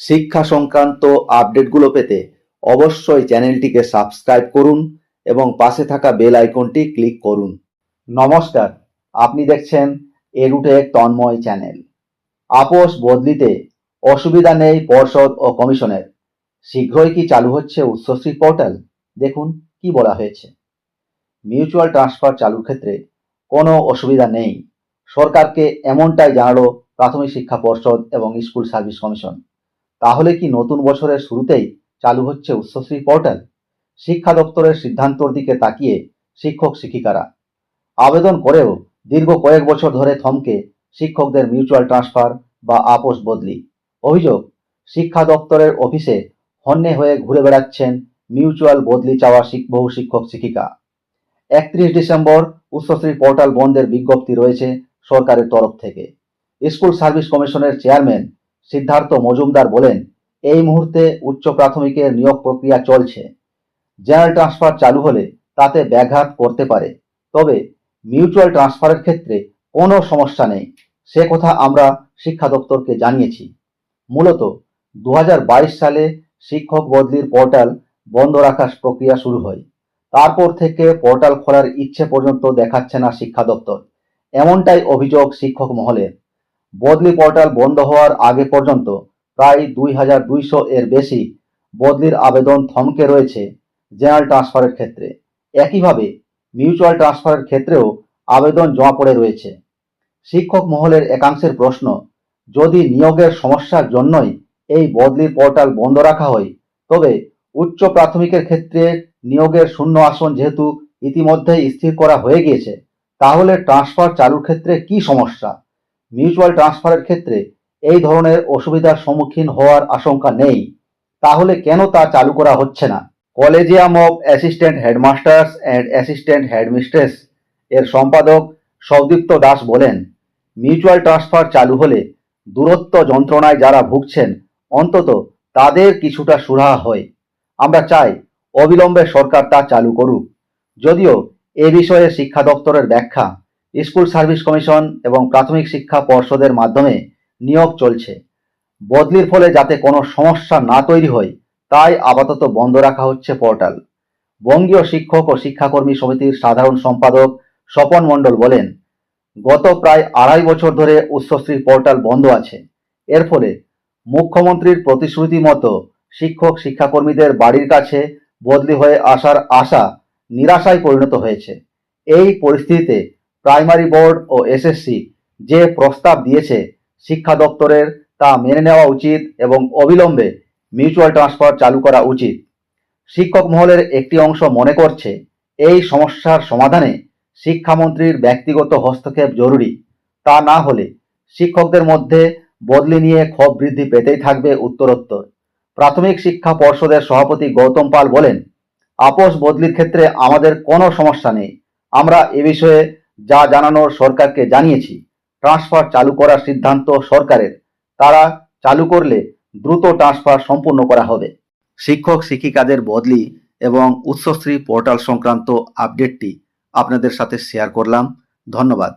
শিক্ষা সংক্রান্ত আপডেটগুলো পেতে অবশ্যই চ্যানেলটিকে সাবস্ক্রাইব করুন এবং পাশে থাকা বেল আইকনটি ক্লিক করুন। নমস্কার, আপনি দেখছেন এরুটেক তন্ময় চ্যানেল। আপোষ বদলিতে অসুবিধা নেই পর্ষদ ও কমিশনের। শীঘ্রই কি চালু হচ্ছে উচ্চশ্রী পোর্টাল? দেখুন কি বলা হয়েছে। মিউচুয়াল ট্রান্সফার চালুর ক্ষেত্রে কোনো অসুবিধা নেই। সরকারকে এমনটাই জানালো প্রাথমিক শিক্ষা পর্ষদ এবং স্কুল সার্ভিস কমিশন। তাহলে কি নতুন বছরের শুরুতেই চালু হচ্ছে উচ্চশ্রী পোর্টাল শিক্ষা দপ্তরের সিদ্ধান্তর দিকে তাকিয়ে শিক্ষক শিক্ষিকারা। আবেদন করেও দীর্ঘ কয়েক বছর ধরে থমকে শিক্ষকদের মিউচুয়াল ট্রান্সফার বা আপোষ বদলি। অভিযোগ, শিক্ষা দপ্তরের অফিসে হন্যে হয়ে ঘুরে বেড়াচ্ছেন মিউচুয়াল বদলি চাওয়া বহু শিক্ষক শিক্ষিকা। একত্রিশ ডিসেম্বর উচ্চশ্রী পোর্টাল বন্ধের বিজ্ঞপ্তি রয়েছে সরকারের তরফ থেকে। স্কুল সার্ভিস কমিশনের চেয়ারম্যান সিদ্ধার্থ মজুমদার বলেন, এই মুহূর্তে উচ্চ প্রাথমিকের নিয়োগ প্রক্রিয়া চলছে। জেনারেল ট্রান্সফার চালু হলে তাতে ব্যাঘাত করতে পারে। তবে মিউচুয়াল ট্রান্সফারের ক্ষেত্রে কোনো সমস্যা নেই। সে কথা আমরা শিক্ষা দপ্তরকে জানিয়েছি। মূলত দু হাজার বাইশ সালে শিক্ষক বদলির পোর্টাল বন্ধ রাখার প্রক্রিয়া শুরু হয়। তারপর থেকে পোর্টাল খোলার ইচ্ছে পর্যন্ত দেখাচ্ছে না শিক্ষা দপ্তর। এমনটাই অভিযোগ শিক্ষক মহলের। বদলি পোর্টাল বন্ধ হওয়ার আগে পর্যন্ত প্রায় দুই হাজার দুইশো এর বেশি বদলির আবেদন থমকে রয়েছে জেনারেল ট্রান্সফারের ক্ষেত্রে। একইভাবে মিউচুয়াল ট্রান্সফারের ক্ষেত্রেও আবেদন জমা পড়ে রয়েছে। শিক্ষক মহলের একাংশের প্রশ্ন, যদি নিয়োগের সমস্যার জন্যই এই বদলির পোর্টাল বন্ধ রাখা হয়, তবে উচ্চ প্রাথমিকের ক্ষেত্রে নিয়োগের শূন্য আসন যেহেতু ইতিমধ্যেই স্থির করা হয়ে গিয়েছে, তাহলে ট্রান্সফার চালুর ক্ষেত্রে কি সমস্যা? মিউচুয়াল ট্রান্সফারের ক্ষেত্রে এই ধরনের অসুবিধার সম্মুখীন হওয়ার আশঙ্কা নেই। তাহলে কেন তা চালু করা হচ্ছে না? Collegium of assistant headmasters and assistant headmistress এর সম্পাদক সৌদীপ্ত দাস বলেন মিউচুয়াল ট্রান্সফার চালু হলে দূরত্ব যন্ত্রণায় যারা ভুগছেন, অন্তত তাদের কিছুটা সুরাহা হয়। আমরা চাই অবিলম্বে সরকার তা চালু করুক। যদিও এ বিষয়ে শিক্ষা দপ্তরের ব্যাখ্যা স্কুল সার্ভিস কমিশন এবং প্রাথমিক শিক্ষা পর্ষদের মাধ্যমে নিয়োগ চলছে। বদলির ফলে যাতে কোনো সমস্যা না তৈরি হয়, তাই আপাতত বন্ধ রাখা হচ্ছে পোর্টাল। বঙ্গীয় শিক্ষক ও শিক্ষাকর্মী সমিতির সাধারণ সম্পাদক স্বপন মণ্ডল বলেন, গত প্রায় আড়াই বছর ধরে উচ্চশ্রী পোর্টাল বন্ধ আছে। এর ফলে মুখ্যমন্ত্রীর প্রতিশ্রুতি মতো শিক্ষক শিক্ষাকর্মীদের বাড়ির কাছে বদলি হয়ে আসার আশা নিরাশায় পরিণত হয়েছে। এই পরিস্থিতিতে প্রাইমারি বোর্ড ও এসএসসি যে প্রস্তাব দিয়েছে, শিক্ষা দপ্তরের তা মেনে নেওয়া উচিত এবং অবিলম্বে মিউচুয়াল ট্রান্সফার চালু করা উচিত। শিক্ষক মহলের একটি অংশ মনে করছে, এই সমস্যার সমাধানে শিক্ষামন্ত্রীর ব্যক্তিগত হস্তক্ষেপ জরুরি। তা না হলে শিক্ষকদের মধ্যে বদলি নিয়ে ক্ষোভ বৃদ্ধি পেতেই থাকবে উত্তরোত্তর। প্রাথমিক শিক্ষা পর্ষদের সভাপতি গৌতম পাল বলেন, আপোষ বদলির ক্ষেত্রে আমাদের কোনো সমস্যা নেই। আমরা এ বিষয়ে যা জানানোর সরকারকে জানিয়েছি, ট্রান্সফার চালু করার সিদ্ধান্ত সরকারের। তারা চালু করলে দ্রুত ট্রান্সফার সম্পূর্ণ করা হবে। শিক্ষক শিক্ষিকাদের বদলি এবং উৎসশ্রী পোর্টাল সংক্রান্ত আপডেটটি আপনাদের সাথে শেয়ার করলাম। ধন্যবাদ।